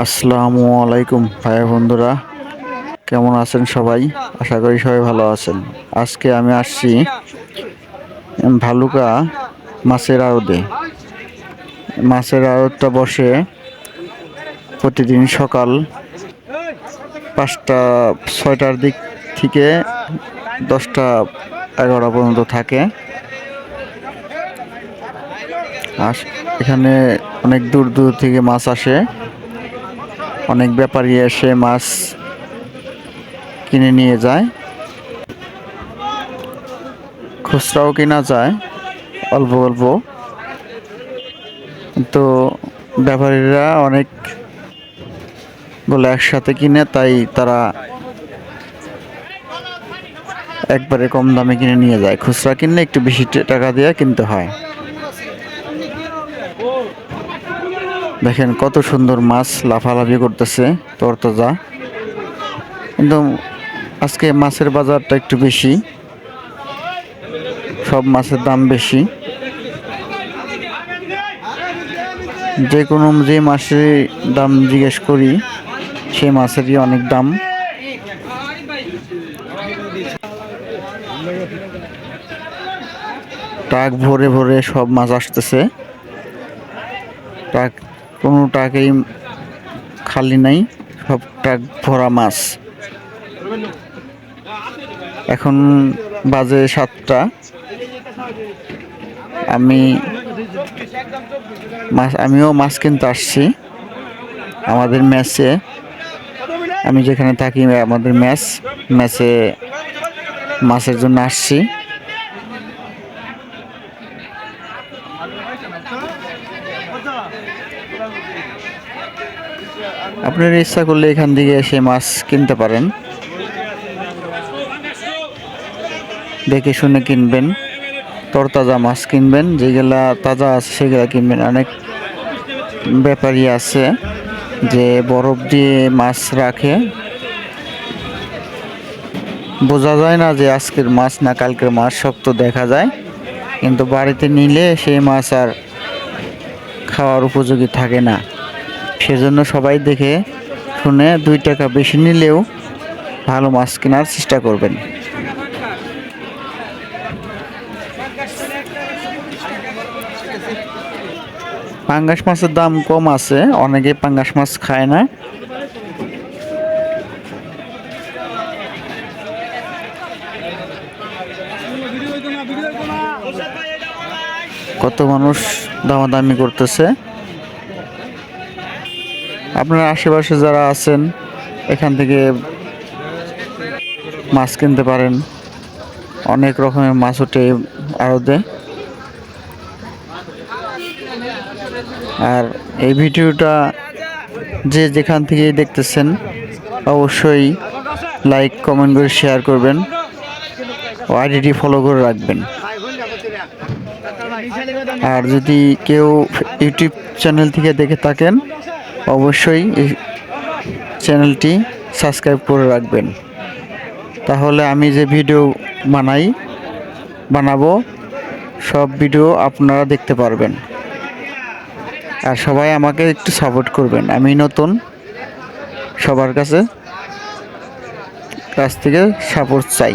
আসসালামু আলাইকুম ভাই বন্ধুরা। কেমন আছেন সবাই? আশা করি সবাই ভালো আছেন। আজকে আমি আসছি ভালুকা মাছের আড়তে। মাছের আড়তটা বসে প্রতিদিন সকাল পাঁচটা, ছয়টার দিক থেকে দশটা, এগারোটা পর্যন্ত থাকে। আর এখানে অনেক দূর দূর থেকে মাছ আসে। অনেক ব্যাপারী এসে মাছ কিনে নিয়ে যায়। খুচরাও কেনা যায়, অল্প অল্প। তো ব্যাপারীরা অনেক বলে একসাথে কিনে, তাই তারা একবারে কম দামে কিনে নিয়ে যায়। খুচরা কিনলে একটু বেশি টাকা দিয়ে কিনতে হয়। দেখেন কত সুন্দর মাছ লাফালাফি করতেছে তরতাজা। কিন্তু আজকে মাছের বাজারটা একটু বেশি। সব মাছের দাম বেশি। যে কোনো যে মাছের দাম জিজ্ঞেস করি সেই মাছেরই অনেক দাম। ট্রাক ভরে ভরে সব মাছ আসতেছে। ট্রাক কোনো ট্রাকেই খালি নাই সব ট্রাক ভরা মাছ। এখন বাজে সাতটা। আমি মাছ আমিও মাছ কিনতে আসছি। আমাদের ম্যাচে, আমি যেখানে থাকি, আমাদের ম্যাচ, ম্যাচে মাছের জন্য আসছি। আপনার ইচ্ছা করলে এখান থেকে এসে মাছ কিনতে পারেন। দেখে শুনে কিনবেন। তরতাজা মাছ কিনবেন, যেগুলা তাজা আছে সেগুলা কিনবেন। অনেক ব্যাপারী আছে যে বরফ দিয়ে মাছ রাখে। বোঝা যায় না যে আজকের মাছ না কালকের মাছ, সব তো দেখা যায়। কিন্তু বাড়িতে নিলে সেই মাছ আর খাওয়ার উপযোগী থাকে না। সেজন্য সবাই দেখে শুনে দুই টাকা বেশি নিলেও ভালো মাছ কেনার চেষ্টা করবেন। পাঙ্গাস মাছের দাম কম আছে, অনেকে পাঙ্গাস মাছ খায় না। কত মানুষ দামাদামি করতেছে। আপনার আশেপাশে যারা আছেন, এখান থেকে মাছ কিনতে পারেন। অনেক রকমের মাছ ওঠে আড়তে। আর এই ভিডিওটা যে যেখান থেকে দেখতেছেন, অবশ্যই লাইক, কমেন্ট করে শেয়ার করবেন ও আইডিটি ফলো করে রাখবেন। আর যদি কেউ ইউটিউব চ্যানেল থেকে দেখে থাকেন, অবশ্যই চ্যানেলটি সাবস্ক্রাইব করে রাখবেন। তাহলে আমি যে ভিডিও বানাই, বানাবো, সব ভিডিও আপনারা দেখতে পারবেন। আর সবাই আমাকে একটু সাপোর্ট করবেন। আমি নতুন সবার কাছে কাছ থেকে সাপোর্ট চাই।